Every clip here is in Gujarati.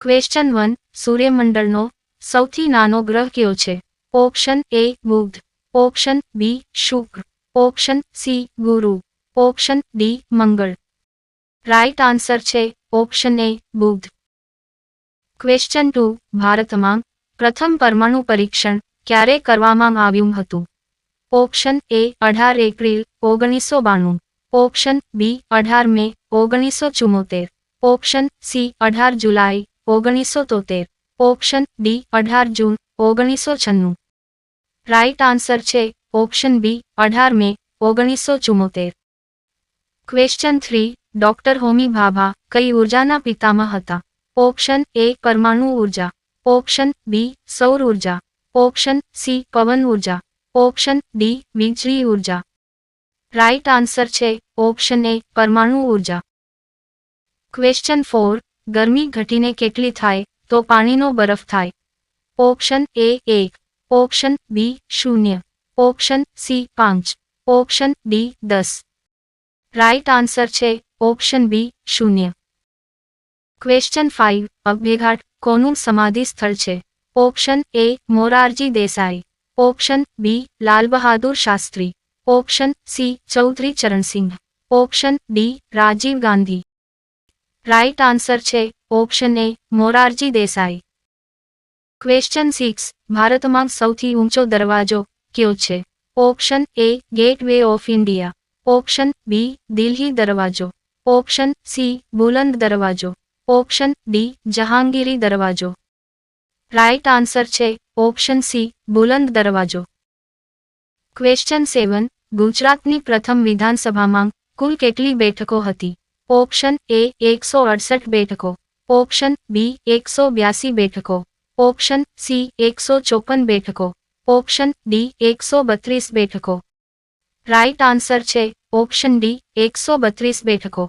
ક્વેશ્ચન વન સૂર્યમંડળનો સૌથી નાનો ગ્રહ કયો છે? ઓપ્શન એ બુધ. ઓપ્શન બી શુક્ર. ઓપ્શન સી ગુરુ. ઓપ્શન ડી મંગળ. રાઇટ આન્સર છે ઓપ્શન એ બુધ. ક્વેશ્ચન ટુ ભારતમાં પ્રથમ પરમાણુ પરીક્ષણ ક્યારે કરવામાં આવ્યું હતું? ઓપ્શન એ અઢાર એપ્રિલ, ઓગણીસો બાણું. ઓપ્શન બી અઢાર મે, ઓગણીસો ચુમ્મોતેર ઓપ્શન સી અઢાર જુલાઈ ઓગણીસો તોતેર ઓપ્શન ડી અઢાર જૂન ઓગણીસો છન્નું રાઇટ આન્સર છે, ઓપ્શન બી, અઢાર મે ઓગણીસો ચુમ્મોતેર question three, doctor Homi Bhabha, કઈ ઉર્જાના પિતામાં હતા? ઓપ્શન એ, પરમાણુ ઊર્જા. ઓપ્શન બી, સૌર ઊર્જા. ઓપ્શન સી, પવન ઊર્જા. ઓપ્શન ડી, વીજળી ઊર્જા. રાઇટ આન્સર છે, ઓપ્શન એ, પરમાણુ ઊર્જા. ક્વેશ્ચન ફોર ગરમી ઘટીને કેટલી થાય, તો પાણીનો બરફ થાય. ઓપ્શન એ એક. ઓપ્શન બી શૂન્ય. ઓપ્શન સી પાંચ. ઓપ્શન ડી દસ. રાઇટ આન્સર છે ઓપ્શન બી શૂન્ય. ક્વેશ્ચન ફાઇવ અભ્યઘાટ કોનું સમાધિ સ્થળ છે? Option A Morarji Desai. Option B Lal Bahadur Shastri. Option C Chaudhary Charan Singh option D Rajiv Gandhi. Right answer છે, option A, Morarji Desai. Question six, ભારતમાં સૌથી ઊંચો દરવાજો કયો છે? Option A Gateway of India. Option B, Delhi દરવાજો. ઓપ્શન સી, બુલંદ દરવાજો. ઓપ્શન ડી, જહાંગીરી દરવાજો. રાઇટ આન્સર છે, ઓપ્શન સી, બુલંદ દરવાજો. ક્વેશ્ચન સેવન, ગુજરાતની પ્રથમ વિધાનસભામાં કુલ કેટલી બેઠકો હતી? ઓપ્શન એ એકસો અડસઠ બેઠકો ઓપ્શન બી એકસો બ્યાસી બેઠકો ઓપ્શન સી એકસો ચોપન બેઠકો ઓપ્શન ડી એકસો બત્રીસ બેઠકો રાઇટ આન્સર છે ઓપ્શન ડી એકસો બત્રીસ બેઠકો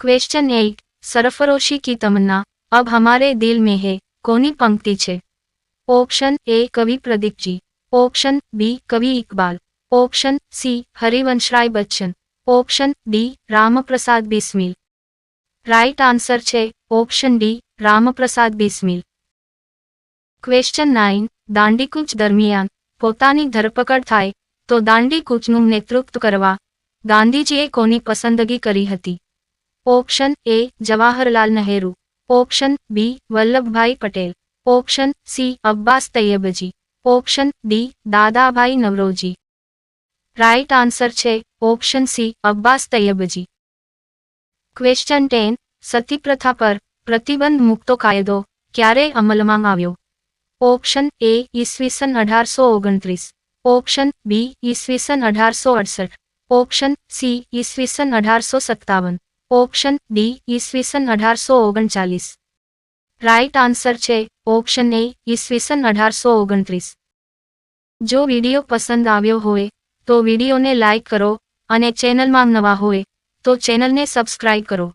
ક્વેશ્ચન એઇટ સરફરોશી की तमन्ना अब हमारे दिल में है કોની પંક્તિ છે ઓપ્શન એ કવિ પ્રદીપજી ઓપ્શન બી કવિ Iqbal option C Harivansh Rai Bachchan Option D, Ramprasad Bismil. Right answer છે, option D, Ramprasad Bismil. Question nine, દાંડીકૂચ દરમિયાન પોતાની ધરપકડ થાય, તો દાંડીકૂચનું નેતૃત્વ કરવા ગાંધીજીએ કોની પસંદગી કરી હતી? Option A, Jawaharlal Nehru. Option B, Vallabhbhai Patel. Option C, Abbas Tyabji. Option D, Dadabhai Naoroji. Right answer છે option C Abbas Tyabji. Question ten સતીપ્રથા પર, પ્રતિબંધ મુક્તો કાયદો, ક્યારે અમલમાં આવ્યો? ઓપ્શન એ ઈસવીસન અઢારસો ઓગણત્રીસ. ઓપ્શન બી ઈસવીસન અઢારસો અડસઠ. ઓપ્શન સી ઈસવીસન અઢારસો સત્તાવન. ઓપ્શન ડી ઈસવીસન અઢારસો ઓગણચાલીસ. રાઇટ આન્સર છે ઓપ્શન એ ઈસવીસન અઢારસો ઓગણત્રીસ. જો વીડિયો પસંદ આવ્યો હોય તો વિડિયોને લાઇક કરો અને ચેનલમાં નવા હોય તો ચેનલને સબસ્ક્રાઇબ કરો.